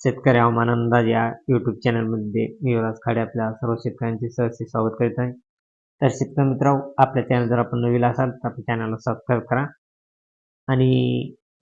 शेतकरी हवामान अंदाज या यूट्यूब चॅनलमध्ये मी युवराज खाडे आपल्या सर्व शेतकऱ्यांचे सहसे स्वागत करीत आहे. तर शेतकरी मित्र आपल्या चॅनल जर आपण नवीन असाल तर आपल्या चॅनलला सबस्क्राईब करा. आणि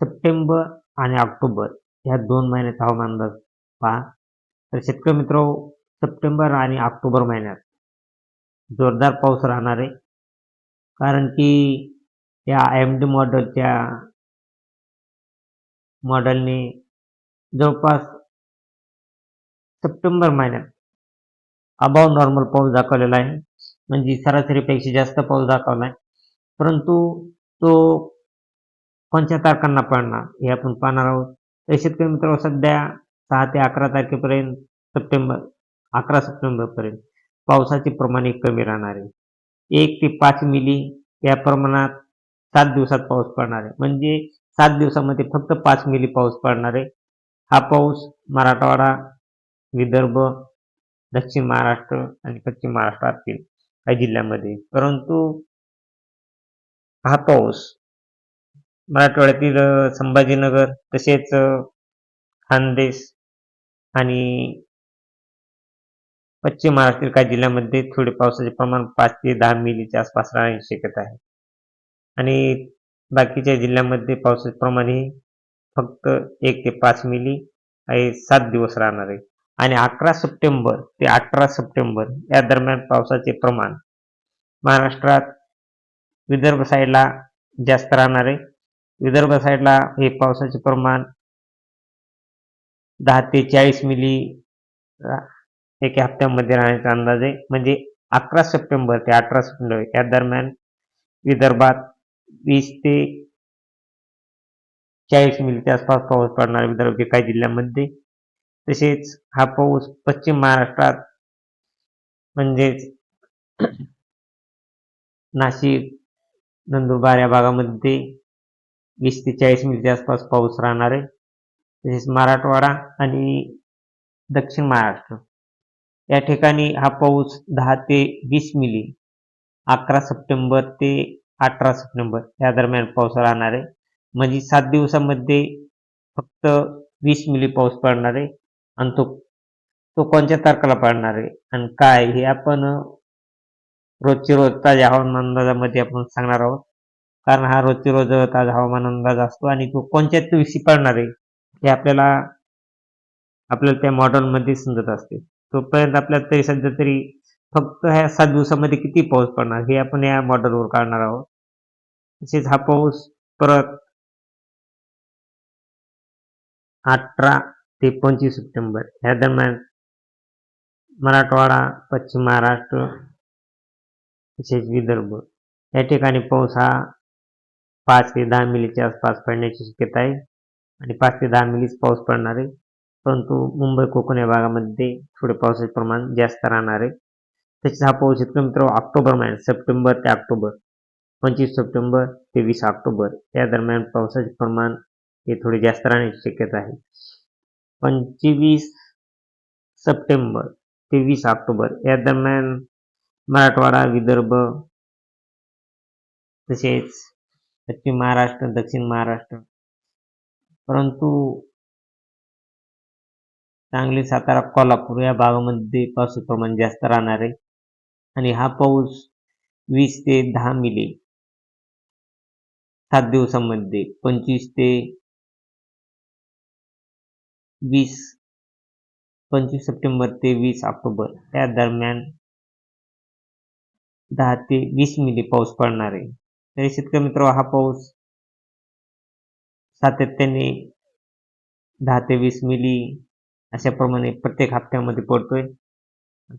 सप्टेंबर आणि ऑक्टोबर ह्या दोन महिन्याचा हवामान अंदाज पहा. तर शेतकरी मित्र सप्टेंबर आणि ऑक्टोबर महिन्यात जोरदार पाऊस राहणार आहे. कारण की या एम डी मॉडेलच्या मॉडेलने जवळपास सप्टेंबर महिन्यात. अबाव नॉर्मल पाऊस दाखवलेला आहे. म्हणजे सरासरीपेक्षा जास्त पाऊस दाखवला आहे. परंतु तो कोणत्या तारखांना पडणार हे आपण पाहणार आहोत. तर शेतकरी मित्र सध्या सहा ते अकरा तारखेपर्यंत सप्टेंबर अकरा सप्टेंबरपर्यंत पावसाचे प्रमाण हे कमी राहणार आहे. एक ते पाच मिली या प्रमाणात सात दिवसात पाऊस पडणार आहे. म्हणजे सात दिवसामध्ये फक्त पाच मिली पाऊस पडणार आहे. हा पाऊस मराठवाडा विदर्भ दक्षिण महाराष्ट्र आणि पश्चिम महाराष्ट्रातील काही जिल्ह्यामध्ये. परंतु हा पाऊस मराठवाड्यातील संभाजीनगर तसेच खानदेश आणि पश्चिम महाराष्ट्रातील काही जिल्ह्यामध्ये थोडे पावसाचे प्रमाण पाच ते दहा मिलीच्या आसपास राहण्याची शक्यता आहे. आणि बाकीच्या जिल्ह्यामध्ये पावसाचे प्रमाण हे फक्त एक ते पाच मिली हे सात दिवस राहणार आहे. आणि अकरा सप्टेंबर ते अठरा सप्टेंबर या दरम्यान पावसाचे प्रमाण महाराष्ट्रात विदर्भ साईडला जास्त राहणार आहे. विदर्भ साईडला हे पावसाचे प्रमाण दहा ते चाळीस मिली एक एका हप्त्यामध्ये राहण्याचा अंदाज आहे. म्हणजे अकरा सप्टेंबर ते अठरा सप्टेंबर या दरम्यान विदर्भात वीस ते चाळीस मिलीच्या आसपास पाऊस पडणार आहे काही जिल्ह्यांमध्ये. तसेच हा पाऊस पश्चिम महाराष्ट्रात म्हणजेच नाशिक नंदुरबार या भागामध्ये वीस ते चाळीस मिलीच्या आसपास पाऊस राहणार आहे. तसेच मराठवाडा आणि दक्षिण महाराष्ट्र. या ठिकाणी हा पाऊस दहा ते वीस मिली अकरा सप्टेंबर ते अठरा सप्टेंबर या दरम्यान पाऊस राहणार आहे. म्हणजे सात दिवसामध्ये फक्त वीस मिली पाऊस पडणार आहे. आणि तो तो कोणत्या तारखेला पडणार आहे? आणि काय हे आपण रोजची रोज ताज्या हवामान अंदाजामध्ये आपण सांगणार आहोत. कारण हा रोजची रोज ताजा हवामान अंदाज असतो आणि तो कोणत्या दिवशी पडणार आहे हे आपल्याला आपल्याला त्या मॉडेलमध्ये समजत असते. तोपर्यंत आपल्याला तरी सध्या तरी फक्त ह्या सात दिवसामध्ये किती पाऊस पडणार हे आपण या मॉडेलवर काढणार आहोत. तसेच हा पाऊस परत अठरा ते पंचवीस सप्टेंबर. ह्या दरम्यान मराठवाडा पश्चिम महाराष्ट्र तसेच विदर्भ या ठिकाणी पाऊस हा पाच ते दहा मिलीच्या आसपास पडण्याची शक्यता आहे आणि पाच ते दहा मिलीच पाऊस पडणार आहे. परंतु मुंबई कोकण या भागामध्ये थोडे पावसाचे प्रमाण जास्त राहणार आहे. तसेच हा पाऊस इतकं मित्र ऑक्टोबर महिन्यात सप्टेंबर ते ऑक्टोबर पंचवीस सप्टेंबर ते वीस ऑक्टोबर या दरम्यान पावसाचे प्रमाण हे थोडे जास्त राहण्याची शक्यता आहे. पंचवीस सप्टेंबर ते वीस ऑक्टोबर. या दरम्यान मराठवाडा विदर्भ तसेच पश्चिम महाराष्ट्र दक्षिण महाराष्ट्र. परंतु सांगली सातारा कोल्हापूर या भागामध्ये पाऊस प्रमाण जास्त राहणार आहे. आणि हा पाऊस वीस ते दहा मिली सात दिवसामध्ये पंचवीस ते वीस पंचवीस सप्टेंबर ते वीस ऑक्टोबर. या दरम्यान दहा ते वीस मिली पाऊस पडणार आहे. तरी शेतकरी मित्र हा पाऊस सातत्याने दहा ते वीस मिली अशाप्रमाणे प्रत्येक हप्त्यामध्ये पडतोय.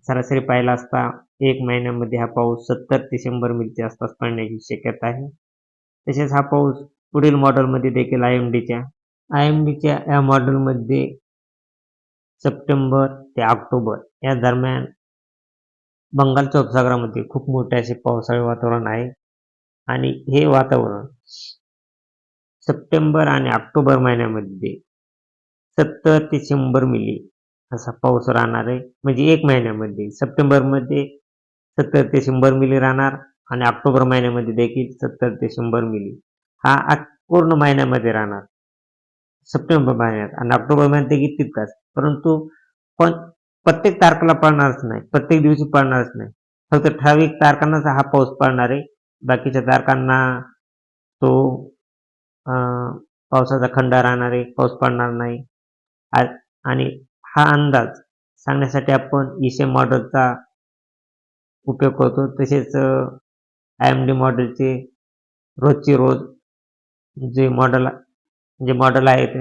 सरासरी पाहिला असता एक महिन्यामध्ये हा पाऊस सत्तर ते शंभर मिलीच्या आसपास पडण्याची शक्यता आहे. तसेच हा पाऊस पुढील मॉडेलमध्ये देखील आय एम डीच्या आय एम डीच्या या मॉडेलमध्ये सप्टेंबर ते ऑक्टोबर या दरम्यान बंगालच्या उपसागरामध्ये खूप मोठे असे पावसाळी वातावरण आहे. आणि हे वातावरण सप्टेंबर आणि ऑक्टोबर महिन्यामध्ये सत्तर ते शंभर मिली असा पाऊस राहणार आहे. म्हणजे एक महिन्यामध्ये सप्टेंबरमध्ये सत्तर ते शंभर मिली राहणार आणि ऑक्टोबर महिन्यामध्ये देखील सत्तर ते शंभर मिली. हा पूर्ण महिन्यामध्ये राहणार. सप्टेंबर महिन्यात आणि ऑक्टोबर महिन्यात देखील तितकाच परंतु पण प्रत्येक तारखेला पडणारच नाही. प्रत्येक दिवशी पडणारच नाही. फक्त ठराविक तारखांनाच हा पाऊस पडणार आहे. बाकीच्या तारखांना तो पावसाचा खंडा राहणार आहे. पाऊस पडणार नाही. आ- आणि हा अंदाज सांगण्यासाठी आपण ईशे मॉडेलचा उपयोग करतो. तसेच आय एम डी मॉडेलचे रोजचे रोज जे मॉडेल जे मॉडेल आहेत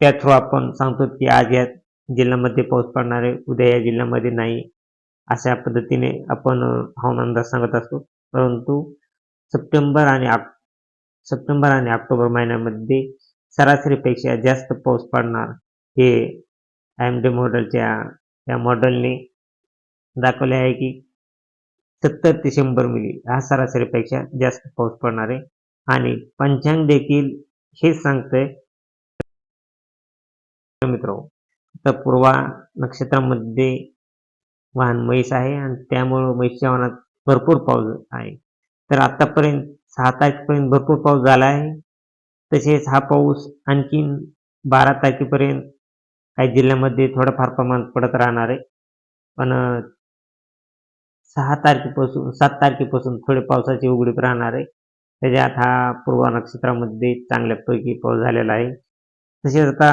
त्या थ्रू आपण सांगतो की आज या जिल्ह्यामध्ये पाऊस पडणार आहे उद्या या जिल्ह्यामध्ये नाही अशा पद्धतीने आपण हवामान अंदाज सांगत असतो. परंतु सप्टेंबर आणि ऑक सप्टेंबर आणि ऑक्टोबर महिन्यामध्ये सरासरीपेक्षा जास्त पाऊस पडणार हे आय एम डी मॉडेलच्या या मॉडेलने दाखवले आहे की सत्तर ते शंभर मिली हा सरासरीपेक्षा जास्त पाऊस पडणार आहे. आणि पंचांग देखील हेच सांगतंय. मित्र तर पूर्वा नक्षत्रामध्ये वाहन म्हैस आहे आणि त्यामुळं म्हैसच्या वाहनात भरपूर पाऊस आहे. तर आतापर्यंत सहा तारखेपर्यंत भरपूर पाऊस झाला आहे. तसेच हा पाऊस आणखीन बारा तारखेपर्यंत काही जिल्ह्यामध्ये थोडंफार प्रमाणात पडत राहणार आहे. पण सहा तारखेपासून सात तारखेपासून थोडे पावसाची उघडीप राहणार आहे. त्याच्यात हा पूर्वा नक्षत्रामध्ये चांगल्यापैकी पाऊस झालेला आहे. तसेच आता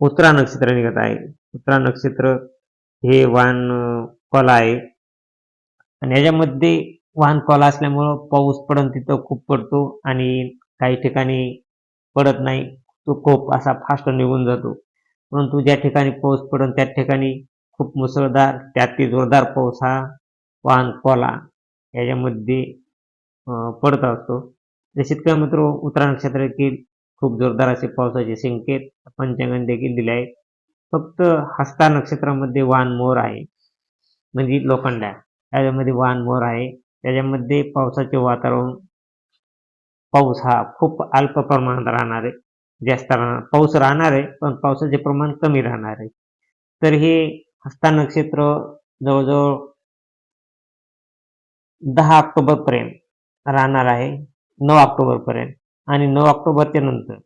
उत्तरा नक्षत्र निघत आहे. उत्तरा नक्षत्र हे वाहन कला आहे. आणि याच्यामध्ये वाहन कला असल्यामुळं पाऊस पडन तिथं खूप पडतो आणि काही ठिकाणी पडत नाही. तो खूप असा फास्ट निघून जातो. परंतु ज्या ठिकाणी पाऊस पडन त्या ठिकाणी खूप मुसळधार त्यात जोरदार पाऊस हा वाहन कोला. याच्यामध्ये पडत असतो. तर शेतकरी मित्र उत्तरा नक्षत्र देखील खूप जोरदार असे पावसाचे संकेत पंचांगाने देखील दिले आहेत. फक्त हस्ता नक्षत्रामध्ये वाहन मोर आहे. म्हणजे लोखंडा त्याच्यामध्ये वाहन मोर आहे. त्याच्यामध्ये पावसाचे वातावरण पाऊस हा खूप अल्प प्रमाणात राहणार आहे. जास्त राहणार पाऊस राहणार आहे पण पावसाचे प्रमाण कमी राहणार आहे. तर हे हस्ता नक्षत्र जवळजवळ दहा ऑक्टोबरपर्यंत राहणार आहे नऊ ऑक्टोबरपर्यंत आणि नऊ ऑक्टोबरच्या नंतर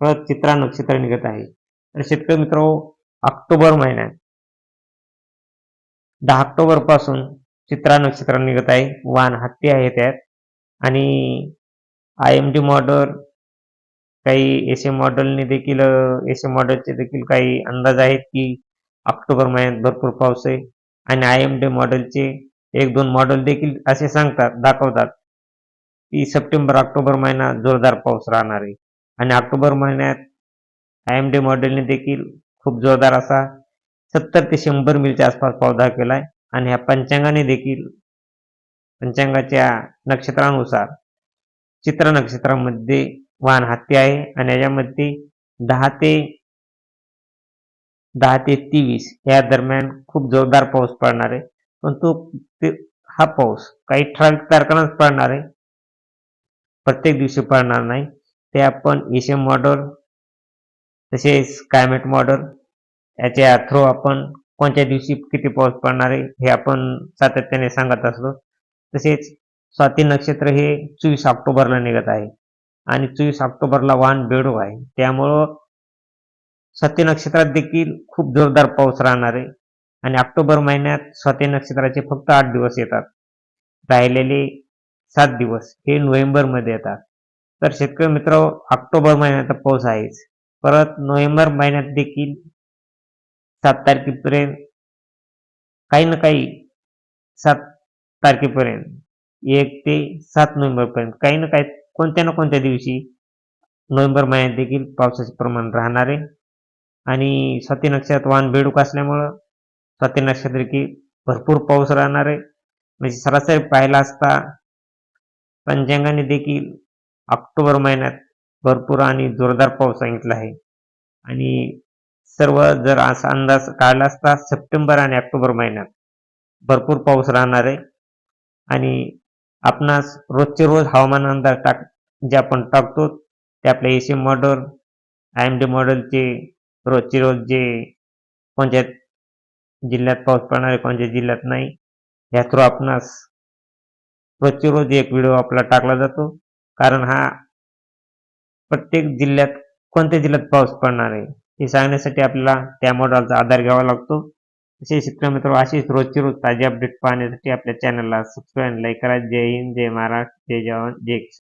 परत चित्रा नक्षत्र निघत आहे. तर शेतकरी मित्र ऑक्टोबर महिन्यात दहा ऑक्टोबरपासून चित्रा नक्षत्र निघत आहे. वाहन हत्ती आहे त्यात आणि आय एम डी मॉडेल काही एस एम मॉडेलने देखील एस एम मॉडेलचे देखील काही अंदाज आहेत की ऑक्टोबर महिन्यात भरपूर पाऊस आहे. आणि आय एम डी मॉडेलचे एक दोन मॉडेल देखील असे सांगतात दाखवतात. की सप्टेंबर ऑक्टोबर महिना जोरदार पाऊस राहणार आहे. आणि ऑक्टोबर महिन्यात आय एम डी मॉडेलने देखील खूप जोरदार असा सत्तर ते शंभर मिलच्या आसपास पाऊस दाखवला आहे आणि ह्या पंचांगाने देखील पंचांगाच्या नक्षत्रानुसार चित्र नक्षत्रामध्ये वाहन हत्ती आहे. आणि याच्यामध्ये दहा ते दहा ते तेवीस या दरम्यान खूप जोरदार पाऊस पडणार आहे. पण तो हा पाऊस काही ठराविक तारखांनाच पडणार आहे. प्रत्येक दिवशी पडणार नाही. ते आपण एशियन मॉडल तसेच क्लायमेट मॉडल याच्या थ्रू आपण कोणत्या दिवशी किती पाऊस पडणार आहे हे आपण सातत्याने सांगत असतो तसेच स्वाती नक्षत्र हे चोवीस ऑक्टोबरला निघत आहे आणि चोवीस ऑक्टोबरला वाहन बेडू आहे. त्यामुळं स्वाती नक्षत्रात देखील खूप जोरदार पाऊस राहणार आहे आणि ऑक्टोबर महिन्यात स्वाती नक्षत्राचे फक्त आठ दिवस येतात. राहिलेले सात दिवस. हे नोव्हेंबरमध्ये येतात. तर शेतकरी मित्र ऑक्टोबर महिन्यात पाऊस आहेच. परत नोव्हेंबर महिन्यात देखील सात तारखेपर्यंत काही ना काही सात तारखेपर्यंत एक ते सात नोव्हेंबरपर्यंत काही ना काही कोणत्या ना कोणत्या दिवशी नोव्हेंबर महिन्यात देखील पावसाचे प्रमाण राहणार आहे. आणि स्वाती नक्षत्रात वाहन बेडूक असल्यामुळं स्वाती नक्षत्र की भरपूर पाऊस राहणार आहे. म्हणजे सरासरी पाहिला असता पंचांगाने देखील ऑक्टोबर महिन्यात भरपूर आणि जोरदार पाऊस सांगितला आहे. आणि सर्व जर असा अंदाज काढला असता सप्टेंबर आणि ऑक्टोबर महिन्यात भरपूर पाऊस राहणार आहे. आणि आपणास रोजचे रोज हवामान अंदाज टाक जे आपण टाकतो ते आपल्या Asian model I M D मॉडेलचे रोजचे रोज जे कोणत्या जिल्ह्यात पाऊस पडणार आहे कोणत्या जिल्ह्यात नाही या थ्रू आपणास रोजचे रोज एक व्हिडिओ आपला टाकला जातो. कारण हा प्रत्येक जिल्ह्यात कोणत्या जिल्ह्यात पाऊस पडणार आहे हे सांगण्यासाठी आपल्याला त्या मॉडेलचा आधार घ्यावा लागतो. तसे शेतकरी मित्र अशीच रोजची रोज ताजी अपडेट पाहण्यासाठी आपल्या चॅनलला सबस्क्राईब लाईक करा. जय हिंद जय महाराष्ट्र जय जवान जय